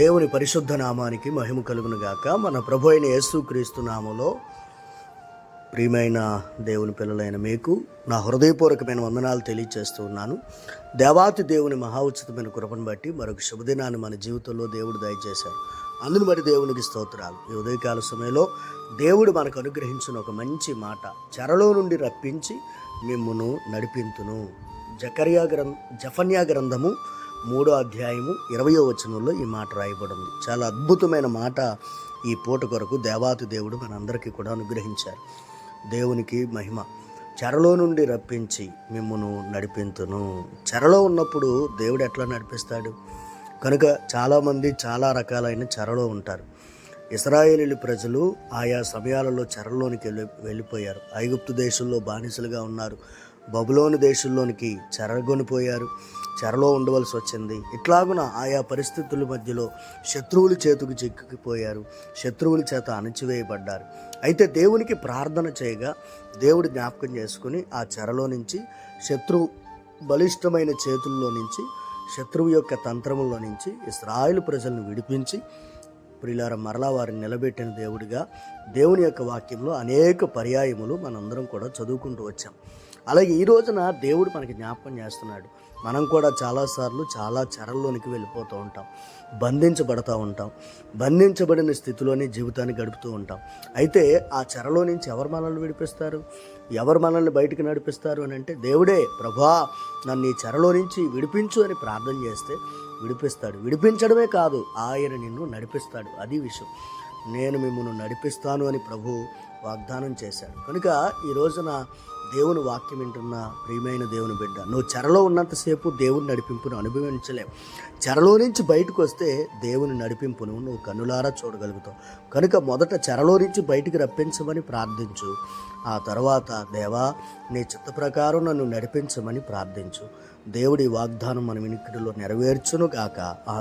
దేవుని పరిశుద్ధ నామానికి మహిమ కలుగును గాక. మన ప్రభు అయిన యేసుక్రీస్తు నామలో ప్రియమైన దేవుని పిల్లలైన మీకు నా హృదయపూర్వకమైన వందనాలు తెలియచేస్తూ ఉన్నాను. దేవాతి దేవుని మహా ఉచితమైన కృపను బట్టి మరొక శుభదినాన్ని మన జీవితంలో దేవుడు దయచేశారు. అందును బట్టి దేవునికి స్తోత్రాలు. ఈ ఉదయకాల సమయంలో దేవుడు మనకు అనుగ్రహించిన ఒక మంచి మాట చెరలో నుండి రప్పించి మిమ్మును నడిపింతును. జకర్యా గ్రంథ జఫన్యా గ్రంథము మూడో అధ్యాయము ఇరవయో వచనంలో ఈ మాట రాయబడింది. చాలా అద్భుతమైన మాట ఈ పూట కొరకు దేవాతి దేవుడు మనందరికీ కూడా అనుగ్రహించారు. దేవునికి మహిమ. చెరలో నుండి రప్పించి మిమ్మను నడిపింతును. చెరలో ఉన్నప్పుడు దేవుడు ఎట్లా నడిపిస్తాడు? కనుక చాలామంది చాలా రకాలైన చెరలో ఉంటారు. ఇస్రాయేలీ ప్రజలు ఆయా సమయాలలో చెరలోనికి వెళ్ళి వెళ్ళిపోయారు. ఐగుప్తు దేశంలో బానిసలుగా ఉన్నారు. బబులోని దేశంలోనికి చెరగొనిపోయారు. చెరలో ఉండవలసి వచ్చింది. ఇట్లాగున ఆయా పరిస్థితుల మధ్యలో శత్రువుల చేతికి చిక్కుకుపోయారు శత్రువుల చేత అణచివేయబడ్డారు. అయితే దేవునికి ప్రార్థన చేయగా దేవుడు జ్ఞాపకం చేసుకుని ఆ చెరలో నుంచి శత్రువు బలిష్టమైన చేతుల్లో నుంచి శత్రువు యొక్క తంత్రములో నుంచి ఇస్రాయిల్ ప్రజలను విడిపించి ప్రిలార మరలా వారిని నిలబెట్టిన దేవుడిగా దేవుని యొక్క వాక్యంలో అనేక పర్యాయములు మనందరం కూడా చదువుకుంటూ వచ్చాం. అలాగే ఈ రోజున దేవుడు మనకి జ్ఞాపకం చేస్తున్నాడు. మనం కూడా చాలాసార్లు చాలా చెరల్లోనికి వెళ్ళిపోతూ ఉంటాం. బంధించబడతా ఉంటాం. బంధించబడిన స్థితిలోనే జీవితాన్ని గడుపుతూ ఉంటాం. అయితే ఆ చెరలో నుంచి ఎవరు మనల్ని విడిపిస్తారు? ఎవరు మనల్ని బయటికి నడిపిస్తారు అని అంటే దేవుడే ప్రభా నన్ను ఈ చెరలో నుంచి విడిపించు అని ప్రార్థన చేస్తే విడిపిస్తాడు. విడిపించడమే కాదు ఆయన నిన్ను నడిపిస్తాడు. అది విషయం. నేను మిమ్మల్ని నడిపిస్తాను అని ప్రభు వాగ్దానం చేశాడు. కనుక ఈ రోజున దేవుని వాక్యం వింటున్న ప్రియమైన దేవుని బిడ్డ నువ్వు చెరలో ఉన్నంతసేపు దేవుని నడిపింపును అనుభవించలేవు. చెరలో నుంచి బయటకు వస్తే దేవుని నడిపింపును నువ్వు కన్నులారా చూడగలుగుతావు. కనుక మొదట చెరలో నుంచి బయటికి రప్పించమని ప్రార్థించు. ఆ తర్వాత దేవా నీ చిత్త ప్రకారం నన్ను నడిపించమని ప్రార్థించు. దేవుడి వాగ్దానం మన వినికిడిలో నెరవేర్చును గాక. ఆ